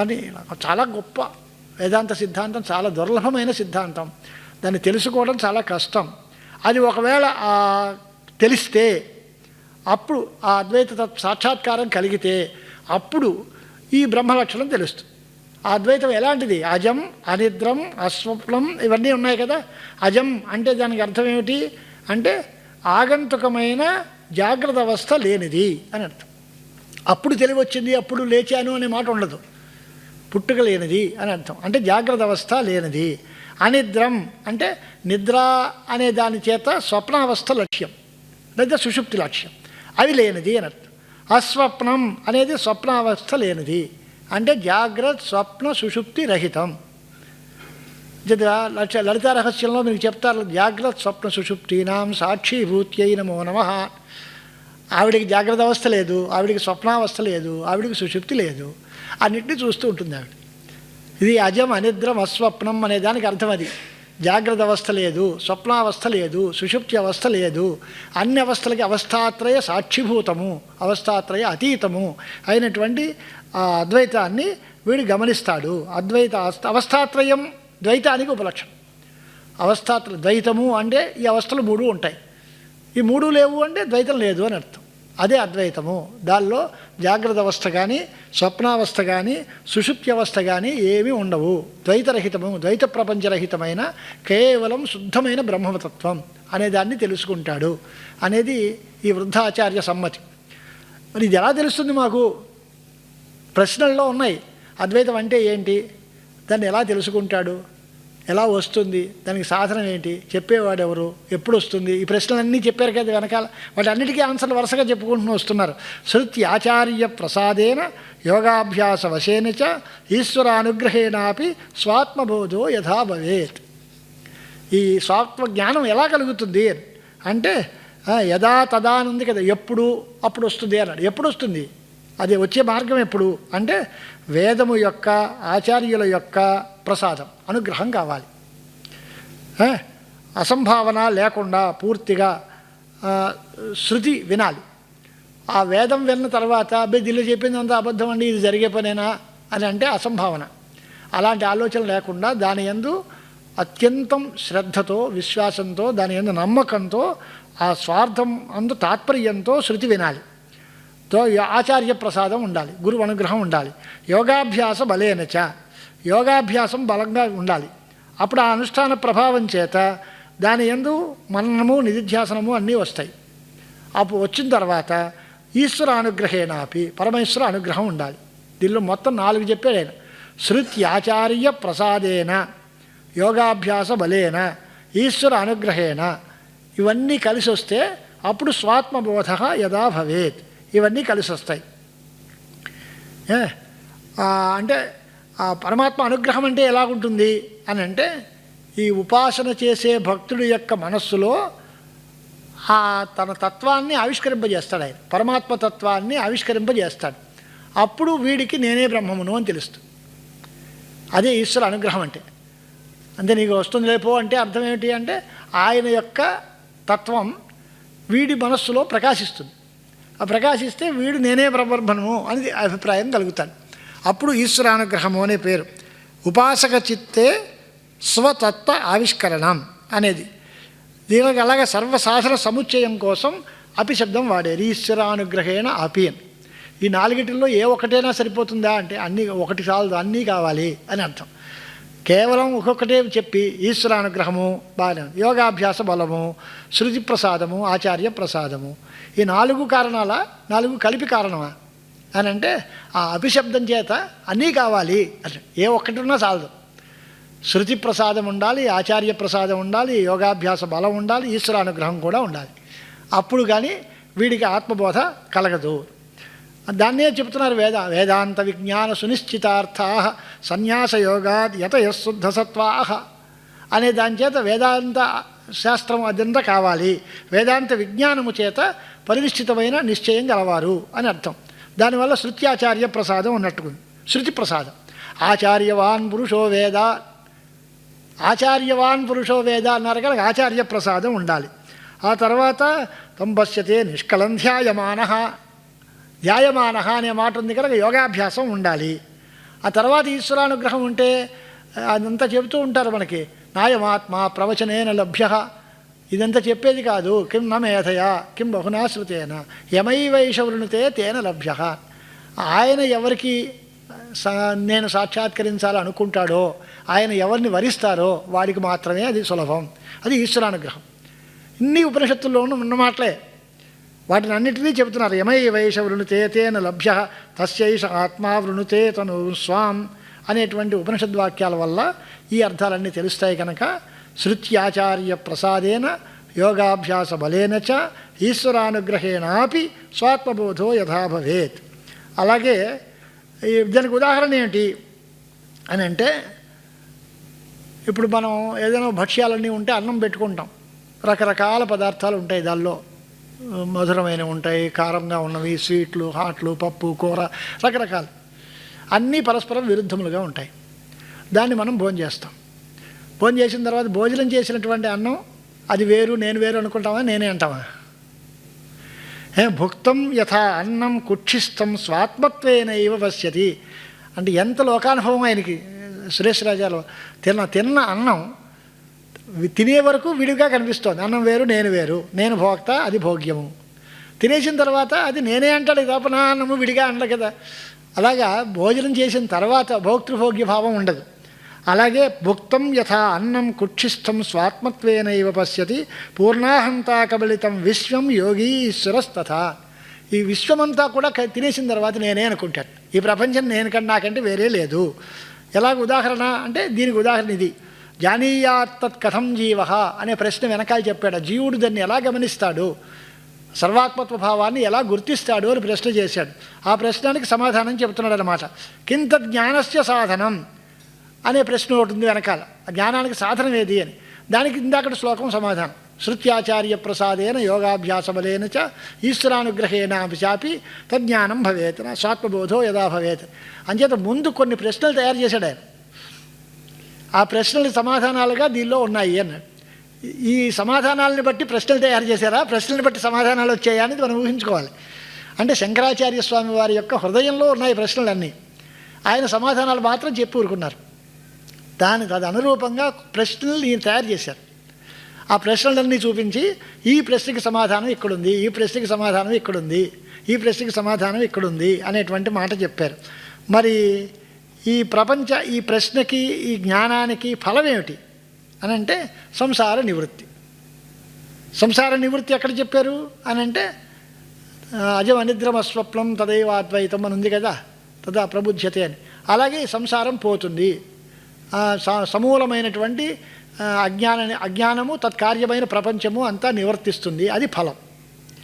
అని చాలా గొప్ప వేదాంత సిద్ధాంతం చాలా దుర్లభమైన సిద్ధాంతం. దాన్ని తెలుసుకోవడం చాలా కష్టం. అది ఒకవేళ తెలిస్తే అప్పుడు ఆ అద్వైత తత్ సాక్షాత్కారం కలిగితే అప్పుడు ఈ బ్రహ్మలక్షణం తెలుస్తుంది. ఆ అద్వైతం ఎలాంటిది? అజం అనిద్రం అస్వప్నం ఇవన్నీ ఉన్నాయి కదా. అజం అంటే దానికి అర్థం ఏమిటి? అంటే ఆగంతుకమైన జాగ్రత్త అవస్థ లేనిది అని అర్థం. అప్పుడు తెలివి వచ్చింది అప్పుడు లేచాను అనే మాట ఉండదు. పుట్టుక లేనిది అని అర్థం. అంటే జాగ్రత్త అవస్థ లేనిది. అనిద్రం అంటే నిద్ర అనే దాని చేత స్వప్నావస్థ లక్ష్యం. లేదా సుషుప్తి లక్ష్యం. అవి లేనిది అని అర్థం. అస్వప్నం అనేది స్వప్నావస్థ లేనిది. అంటే జాగ్రత్త స్వప్న సుషుప్తి రహితం. జద లక్ష లలిత రహస్యంలో మీకు చెప్తారు జాగ్రత్త స్వప్న సుషుప్తీనాం సాక్షిభూత్యై నమో నమ. ఆవిడికి జాగ్రత్త అవస్థ లేదు ఆవిడికి స్వప్నావస్థ లేదు ఆవిడికి సుషుప్తి లేదు. అన్నింటినీ చూస్తూ ఉంటుంది ఆవిడ. ఇది అజం అనిద్రం అస్వప్నం అనే దానికి అర్థం అది. జాగ్రత్త అవస్థ లేదు స్వప్నావస్థ లేదు సుషుప్తి అవస్థ లేదు. అన్ని అవస్థలకి అవస్థాత్రయ సాక్షిభూతము అవస్థాత్రయ అతీతము అయినటువంటి ఆ అద్వైతాన్ని వీడు గమనిస్తాడు. అద్వైత అవస్థ- అవస్థాత్రయం ద్వైతానికి ఉపలక్షణం. అవస్థాత్ర ద్వైతము అంటే ఈ అవస్థలు మూడు ఉంటాయి. ఈ మూడు లేవు అంటే ద్వైతం లేదు అని అర్థం. అదే అద్వైతము. దానిలో జాగ్రత్త అవస్థ కానీ స్వప్నావస్థ కానీ సుషుప్త్యవస్థ కానీ ఏమీ ఉండవు. ద్వైతరహితము ద్వైత ప్రపంచరహితమైన కేవలం శుద్ధమైన బ్రహ్మతత్వం అనే దాన్ని తెలుసుకుంటాడు అనేది ఈ వృద్ధాచార్య సమ్మతి. మరి ఇది ఎలా తెలుస్తుంది మాకు? ప్రశ్నల్లో ఉన్నాయి. అద్వైతం అంటే ఏంటి? దాన్ని ఎలా తెలుసుకుంటాడు? ఎలా వస్తుంది దానికి సాధనం ఏంటి చెప్పేవాడు ఎవరు ఎప్పుడు వస్తుంది ఈ ప్రశ్నలన్నీ చెప్పారు కదా వెనకాల వాటన్నిటికీ ఆన్సర్లు వరుసగా చెప్పుకుంటూ వస్తున్నారు. శృతి ఆచార్య ప్రసాదేన యోగాభ్యాస వశేన చ ఈశ్వరానుగ్రహేణాపి స్వాత్మబోధో యథా భవేత్. ఈ స్వాత్మ జ్ఞానం ఎలా కలుగుతుంది అంటే యదా యథా తదా అని ఉంది కదా ఎప్పుడు అప్పుడు వస్తుంది అన్నాడు. ఎప్పుడు వస్తుంది? అది వచ్చే మార్గం ఎప్పుడు? అంటే వేదము యొక్క ఆచార్యుల యొక్క ప్రసాదం అనుగ్రహం కావాలి. అసంభావన లేకుండా పూర్తిగా శృతి వినాలి. ఆ వేదం విన్న తర్వాత అబ్బాయి దిల్లు అంత అబద్ధం అండి ఇది జరిగే పనేనా అని అంటే అసంభావన. అలాంటి ఆలోచన లేకుండా దాని యందు అత్యంతం శ్రద్ధతో విశ్వాసంతో దాని యందు నమ్మకంతో ఆ స్వార్థం అందు తాత్పర్యంతో శృతి వినాలి. ఆచార్య ప్రసాదం ఉండాలి గురువు అనుగ్రహం ఉండాలి. యోగాభ్యాస బలేనచ యోగాభ్యాసం బలంగా ఉండాలి. అప్పుడు ఆ అనుష్ఠాన ప్రభావం చేత దాని ఎందు మననము నిధిధ్యాసనము అన్నీ వస్తాయి. అప్పుడు వచ్చిన తర్వాత ఈశ్వర అనుగ్రహేనాపి పరమేశ్వర అనుగ్రహం ఉండాలి. దీనిలో మొత్తం నాలుగు చెప్పాడు ఆయన శృత్యాచార్య ప్రసాదేన యోగాభ్యాస బలేన ఈశ్వర అనుగ్రహేణ ఇవన్నీ కలిసి వస్తే అప్పుడు స్వాత్మబోధ యథా భవేత్. ఇవన్నీ కలిసి వస్తాయి. అంటే ఆ పరమాత్మ అనుగ్రహం అంటే ఎలాగుంటుంది అని అంటే ఈ ఉపాసన చేసే భక్తుడి యొక్క మనస్సులో ఆ తన తత్వాన్ని ఆవిష్కరింపజేస్తాడు ఆయన. పరమాత్మ తత్వాన్ని ఆవిష్కరింపజేస్తాడు. అప్పుడు వీడికి నేనే బ్రహ్మమును అని తెలుస్తుంది. అదే ఈశ్వర అనుగ్రహం అంటే. అంతే నీకు వస్తుంది లేపో అంటే అర్థం ఏమిటి అంటే ఆయన యొక్క తత్వం వీడి మనస్సులో ప్రకాశిస్తుంది. ఆ ప్రకాశిస్తే వీడు నేనే బ్రహ్మను అని అభిప్రాయం కలుగుతాడు. అప్పుడు ఈశ్వరానుగ్రహము అనే పేరు. ఉపాసక చిత్తే స్వతత్వ ఆవిష్కరణం అనేది. దీనికి అలాగే సర్వసాధన సముచ్చయం కోసం అపి శబ్దం ఈశ్వరానుగ్రహేణ అపి అని. ఈ నాలుగిటిల్లో ఏ ఒకటైనా సరిపోతుందా అంటే అన్నీ ఒకటి చాలదు అన్నీ కావాలి అని అర్థం. కేవలం ఒక్కొక్కటే చెప్పి ఈశ్వరానుగ్రహము బాగా యోగాభ్యాస బలము శృతి ప్రసాదము ఆచార్య ప్రసాదము. ఈ నాలుగు కారణాల నాలుగు కలిపి కారణమా? అని అంటే ఆ అభిశబ్దం చేత అన్నీ కావాలి. అంటే ఏ ఒక్కటి ఉన్నా చాలదు శృతి ప్రసాదం ఉండాలి ఆచార్య ప్రసాదం ఉండాలి యోగాభ్యాస బలం ఉండాలి ఈశ్వరానుగ్రహం కూడా ఉండాలి. అప్పుడు కానీ వీడికి ఆత్మబోధ కలగదు. దాన్నే చెప్తున్నారు వేద వేదాంత విజ్ఞాన సునిశ్చితార్థా సన్యాస యోగాద్ యతయశుద్ధ సత్వాహ అనే దాని చేత వేదాంత శాస్త్రం అదంతా కావాలి. వేదాంత విజ్ఞానము చేత పరినిశ్చితమైన నిశ్చయం గలవారు అని అర్థం. దానివల్ల శృత్యాచార్య ప్రసాదం ఉన్నట్టుకుంది. శృతి ప్రసాదం ఆచార్యవాన్ పురుషో వేద ఆచార్యవాన్ పురుషో వేద అన్నారు కనుక ఆచార్య ప్రసాదం ఉండాలి. ఆ తర్వాత తంపశ్యతే నిష్కలం ధ్యాయమాన. ధ్యాయమాన అనే మాట ఉంది కనుక యోగాభ్యాసం ఉండాలి. ఆ తర్వాత ఈశ్వరానుగ్రహం ఉంటే అదంతా చెబుతూ ఉంటారు మనకి. నాయమాత్మ ప్రవచనేన లభ్య. ఇదంతా చెప్పేది కాదు. కిం న కిం బహునాశ్రుతేన యమైవైష వృణుతే తేన లభ్య. ఆయన ఎవరికి సా నేను సాక్షాత్కరించాలనుకుంటాడో ఆయన ఎవరిని వరిస్తారో వాడికి మాత్రమే అది సులభం. అది ఈశ్వరానుగ్రహం. ఇన్ని ఉపనిషత్తుల్లోనూ ఉన్న ఉన్న మాటలే. వాటిని అన్నిటినీ చెబుతున్నారు. యమై వైష వృణుతే తేన లభ్య తస్యైష ఆత్మా వృణుతే తను స్వాం అనేటువంటి ఉపనిషద్వాక్యాల వల్ల ఈ అర్థాలన్నీ తెలుస్తాయి కనుక శృత్యాచార్య ప్రసాదేన యోగాభ్యాస బలేన చ ఈశ్వరానుగ్రహేణాపి స్వాత్మబోధో యథా భవేత్. అలాగే ఈ దానికి ఉదాహరణ ఏమిటి అని అంటే ఇప్పుడు మనం ఏదైనా భక్ష్యాలన్నీ ఉంటే అన్నం పెట్టుకుంటాం. రకరకాల పదార్థాలు ఉంటాయి దానిలో. మధురమైనవి ఉంటాయి కారంగా ఉన్నవి స్వీట్లు హాట్లు పప్పు కూర రకరకాలు. అన్నీ పరస్పరం విరుద్ధములుగా ఉంటాయి. దాన్ని మనం భోజనం చేస్తాం భోజనం చేసిన తర్వాత భోజనం చేసినటువంటి అన్నం అది వేరు నేను వేరు అనుకుంటామా నేనే అంటామా ఏ భుక్తం యథా అన్నం కుక్షిస్తం స్వాత్మత్వేన ఇవ పశ్యతి అంటే ఎంత లోకానుభవం ఆయనకి? సురేష్ రాజాలో తిన్న తిన్న అన్నం తినే వరకు విడిగా కనిపిస్తోంది. అన్నం వేరు నేను వేరు. నేను భోక్త అది భోగ్యము. తినేసిన తర్వాత అది నేనే అంటాడు తప్ప నా అన్నము విడిగా అనడు కదా. అలాగా భోజనం చేసిన తర్వాత భోక్తృభోగ్య భావం ఉండదు. అలాగే భుక్తం యథా అన్నం కుక్షిస్థం స్వాత్మత్వేన ఇవ పశ్యతి పూర్ణాహంతా కబలితం విశ్వం యోగీశ్వరస్తథ ఈ విశ్వమంతా కూడా తినేసిన తర్వాత నేనే అనుకుంటాను. ఈ ప్రపంచం నేను కన్నా నాకంటే వేరే లేదు. ఎలాగ ఉదాహరణ అంటే దీనికి ఉదాహరణ ఇది. జానీయాత్తత్ కథం జీవ అనే ప్రశ్న వెనకాల చెప్పాడు. జీవుడు దాన్ని ఎలా గమనిస్తాడు? సర్వాత్మత్వ భావాన్ని ఎలా గుర్తిస్తాడు అని ప్రశ్న చేశాడు. ఆ ప్రశ్నానికి సమాధానం చెబుతున్నాడు అనమాట కింత జ్ఞానస్య సాధనం. అనే ప్రశ్న ఒకటి ఉంది వెనకాల. జ్ఞానానికి సాధనం ఏది అని. దానికి ఇందాకటి శ్లోకం సమాధానం. శృత్యాచార్య ప్రసాదేన యోగాభ్యాసబలైన చ ఈశ్వరానుగ్రహేణ చాపి తజ్ఞానం భవేత్ నా స్వాత్మబోధో యథా భవేత్. అంచేత ముందు కొన్ని ప్రశ్నలు తయారు చేశాడు ఆయన. ఆ ప్రశ్నలు సమాధానాలుగా దీనిలో ఉన్నాయి అన్నాడు. ఈ- ఈ సమాధానాలను బట్టి ప్రశ్నలు తయారు చేశారా? ప్రశ్నలను బట్టి సమాధానాలు వచ్చాయా అనేది మనం ఊహించుకోవాలి. అంటే శంకరాచార్య స్వామి వారి యొక్క హృదయంలో ఉన్నాయి ప్రశ్నలన్నీ. ఆయన సమాధానాలు మాత్రం చెప్పి ఊరుకున్నారు. దానికి అది అనురూపంగా ప్రశ్నలు నేను తయారు చేశారు. ఆ ప్రశ్నలన్నీ చూపించి ఈ ప్రశ్నకి సమాధానం ఇక్కడుంది ఈ ప్రశ్నకి సమాధానం ఇక్కడుంది ఈ ప్రశ్నకి సమాధానం ఇక్కడుంది అనేటువంటి మాట చెప్పారు. మరి ఈ ప్రపంచ ఈ ప్రశ్నకి ఈ జ్ఞానానికి ఫలం ఏమిటి? అని అంటే సంసార నివృత్తి. సంసార నివృత్తి ఎక్కడ చెప్పారు? అని అంటే ఆ, అజం అనిద్రమస్వప్నం తదైవ అద్వైతం అని ఉంది కదా తదా ప్రబుధ్యతే అని. అలాగే సంసారం పోతుంది. సమూలమైనటువంటి అజ్ఞాన అజ్ఞానము తత్కార్యమైన ప్రపంచము అంతా నివర్తిస్తుంది. అది ఫలం.